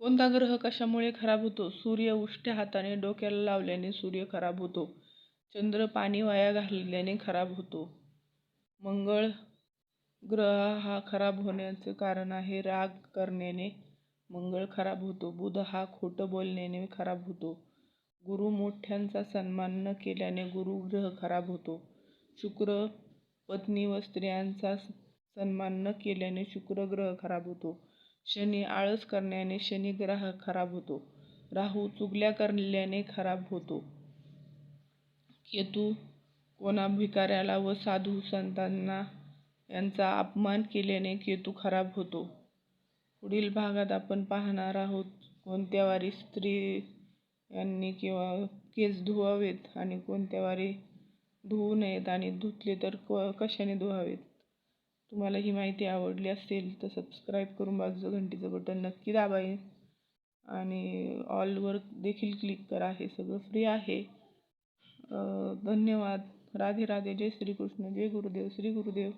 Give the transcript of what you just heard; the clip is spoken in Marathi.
कोणता ग्रह कशामुळे खराब होतो? सूर्य उष्ट्या हाताने डोक्याला लावल्याने सूर्य खराब होतो. चंद्र पाणी वाया घालल्याने खराब होतो. मंगळ ग्रह हा खराब होण्याचं कारण आहे. राग करण्याने मंगळ खराब होतो. बुध हा खोटं बोलण्याने खराब होतो. गुरु मोठ्यांचा सन्मान न केल्याने गुरु ग्रह खराब होतो. शुक्र पत्नी व स्त्रियांचा सन्मान न केल्याने शुक्र ग्रह खराब होतो. शनी आळस करण्याने शनी ग्रह खराब होतो. राहू चुगल्या करल्याने खराब होतो. केतू कोणा भिकाऱ्याला व साधू संतांना यांचा अपमान केल्याने केतू खराब होतो. पुढील भागात आपण पाहणार आहोत कोणत्या वारी स्त्री यांनी किंवा केस धुवावेत आणि कोणत्या वारी धुवू नयेत आणि धुतले तर क कशाने धुवावेत? तुम्हाला ही माहिती आवडली असेल तर सबस्क्राईब करून बाजूचं घंटीचं बटन नक्की दाबावे आणि ऑलवर देखील क्लिक करा. हे सगळं फ्री आहे. धन्यवाद. राधे राधे. जय श्रीकृष्ण. जय गुरुदेव. श्री गुरुदेव.